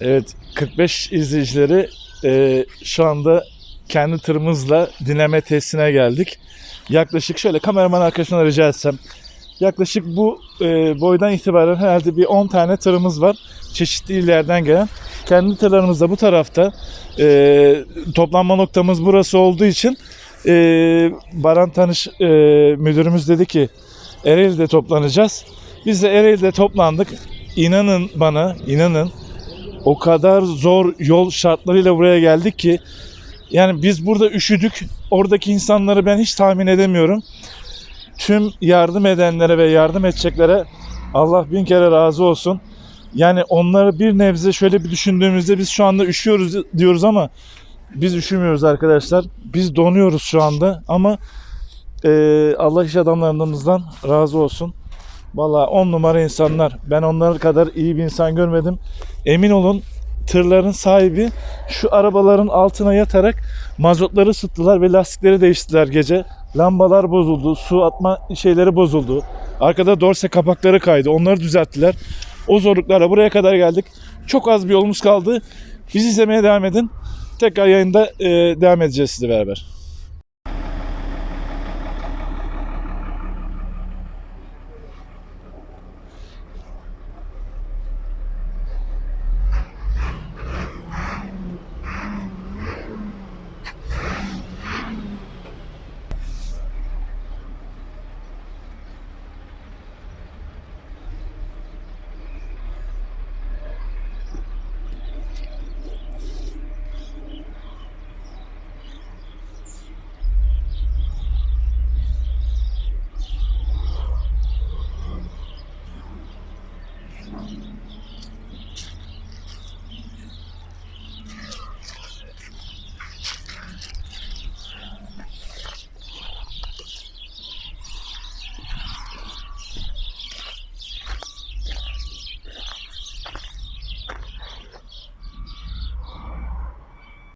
Evet 45 izleyicileri e, şu anda kendi tırımızla dinleme testine geldik. Yaklaşık şöyle kameraman arkadaşına rica etsem. Yaklaşık bu e, boydan itibaren herhalde bir 10 tane tırımız var. Çeşitli illerden gelen. Kendi tırlarımız da bu tarafta. E, toplanma noktamız burası olduğu için e, Baran Tanış e, müdürümüz dedi ki Ereğli'de toplanacağız. Biz de Ereğli'de toplandık. İnanın bana, inanın o kadar zor yol şartlarıyla buraya geldik ki yani biz burada üşüdük. Oradaki insanları ben hiç tahmin edemiyorum. Tüm yardım edenlere ve yardım edeceklere Allah bin kere razı olsun. Yani onları bir nebze şöyle bir düşündüğümüzde biz şu anda üşüyoruz diyoruz ama biz üşümüyoruz arkadaşlar. Biz donuyoruz şu anda ama eee, Allah iş adamlarımızdan razı olsun. Vallahi on numara insanlar. Ben onları kadar iyi bir insan görmedim. Emin olun tırların sahibi şu arabaların altına yatarak mazotları ısıttılar ve lastikleri değiştirdiler gece. Lambalar bozuldu, su atma şeyleri bozuldu. Arkada dorse kapakları kaydı. Onları düzelttiler. O zorluklarla buraya kadar geldik. Çok az bir yolumuz kaldı. Bizi izlemeye devam edin. Tekrar yayında e, devam edeceğiz sizle beraber.